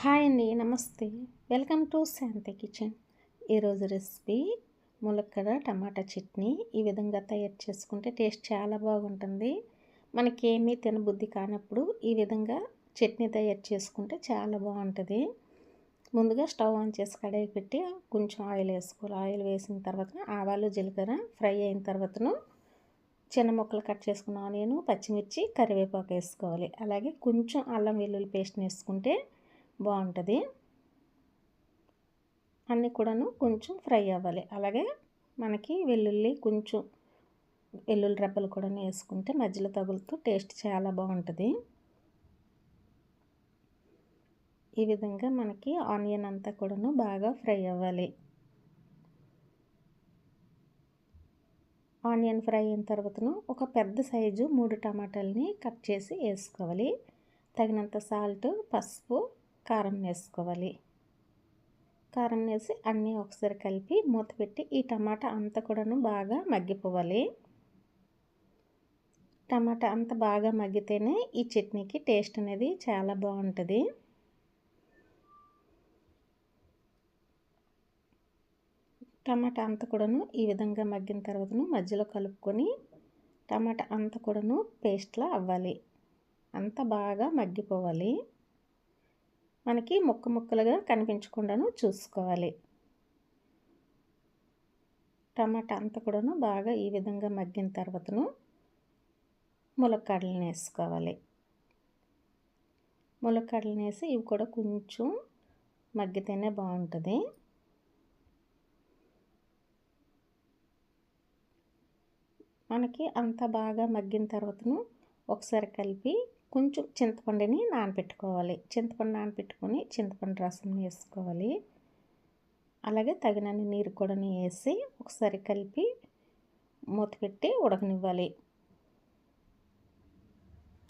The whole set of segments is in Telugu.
హాయ్ అండి నమస్తే. Welcome to Shanti kitchen. ఈరోజు రెసిపీ ములక్కడ టమాటా చట్నీ. ఈ విధంగా తయారు చేసుకుంటే టేస్ట్ చాలా బాగుంటుంది. మనకేమీ తినబుద్ధి కానప్పుడు ఈ విధంగా చట్నీ తయారు చేసుకుంటే చాలా బాగుంటుంది. ముందుగా స్టవ్ ఆన్ చేసి కడాయి పెట్టి కొంచెం ఆయిల్ వేసుకోవాలి. ఆయిల్ వేసిన తర్వాత ఆవాలు జీలకర్ర ఫ్రై అయిన తర్వాతను చిన్న ముక్కలు కట్ చేసుకున్న ఆనియన్ పచ్చిమిర్చి కరివేపాకు వేసుకోవాలి. అలాగే కొంచెం అల్లం వెల్లుల్లి పేస్ట్ వేసుకుంటే బాగుంటుంది. అన్నీ కూడాను కొంచెం ఫ్రై అవ్వాలి. అలాగే మనకి వెల్లుల్లి కొంచెం వెల్లుల్లి రెబ్బలు కూడా వేసుకుంటే మధ్యలో తగులుతూ టేస్ట్ చాలా బాగుంటుంది. ఈ విధంగా మనకి ఆనియన్ అంతా కూడాను బాగా ఫ్రై అవ్వాలి. ఆనియన్ ఫ్రై అయిన తర్వాతను ఒక పెద్ద సైజు మూడు టమాటాలని కట్ చేసి వేసుకోవాలి. తగినంత సాల్ట్ పసుపు కారం వేసుకోవాలి. కారం వేసి అన్నీ ఒకసారి కలిపి మూత పెట్టి ఈ టమాటా అంతా కూడాను బాగా మగ్గిపోవాలి. టమాటా అంత బాగా మగ్గితేనే ఈ చట్నీకి టేస్ట్ అనేది చాలా బాగుంటుంది. టమాటా అంతా కూడాను ఈ విధంగా మగ్గిన తర్వాతను మధ్యలో కలుపుకొని టమాటా అంతా కూడాను పేస్ట్లా అవ్వాలి. అంత బాగా మగ్గిపోవాలి. మనకి ముక్క ముక్కలుగా కనిపించకుండాను చూసుకోవాలి. టమాటా అంతా కూడాను బాగా ఈ విధంగా మగ్గిన తర్వాతను ములక్కాడలను వేసుకోవాలి. ములక్కాడలను వేసి ఇవి కూడా కొంచెం మగ్గితేనే బాగుంటుంది. మనకి అంత బాగా మగ్గిన తర్వాతను ఒకసారి కలిపి కొంచెం చింతపండుని నానపెట్టుకోవాలి. చింతపండు నానపెట్టుకొని చింతపండు రసం వేసుకోవాలి. అలాగే తగినన్ని నీరు కూడా వేసి ఒకసారి కలిపి మూత పెట్టి ఉడకనివ్వాలి.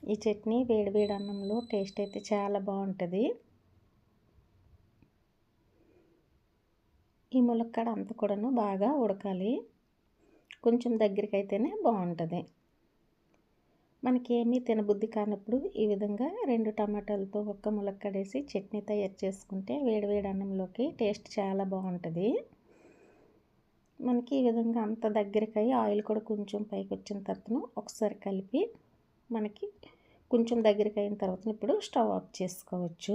ఈ చట్నీ వేడి వేడి అన్నంలో టేస్ట్ అయితే చాలా బాగుంటుంది. ఈ ములక్కడ అంతా కూడాను బాగా ఉడకాలి. కొంచెం దగ్గరికి అయితేనే బాగుంటుంది. మనకేమీ తినబుద్ధి కానప్పుడు ఈ విధంగా రెండు టమాటాలతో ఒక్క ములక్కడేసి చట్నీ తయారు చేసుకుంటే వేడివేడి అన్నంలోకి టేస్ట్ చాలా బాగుంటుంది. మనకి ఈ విధంగా అంత దగ్గరికి ఆయిల్ కూడా కొంచెం పైకి వచ్చిన తర్వాత ఒకసారి కలిపి మనకి కొంచెం దగ్గరికి అయిన తర్వాత ఇప్పుడు స్టవ్ ఆఫ్ చేసుకోవచ్చు.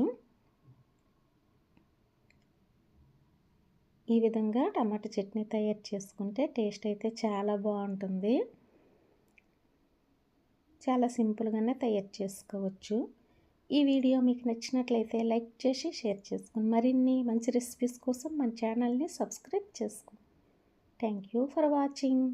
ఈ విధంగా టమాటా చట్నీ తయారు చేసుకుంటే టేస్ట్ అయితే చాలా బాగుంటుంది. చాలా సింపుల్గానే తయారు చేసుకోవచ్చు. ఈ వీడియో మీకు నచ్చినట్లయితే లైక్ చేసి షేర్ చేసుకుని మరిన్ని మంచి రెసిపీస్ కోసం మన ఛానల్ని సబ్స్క్రైబ్ చేసుకోండి థ్యాంక్ యూ ఫర్ వాచింగ్.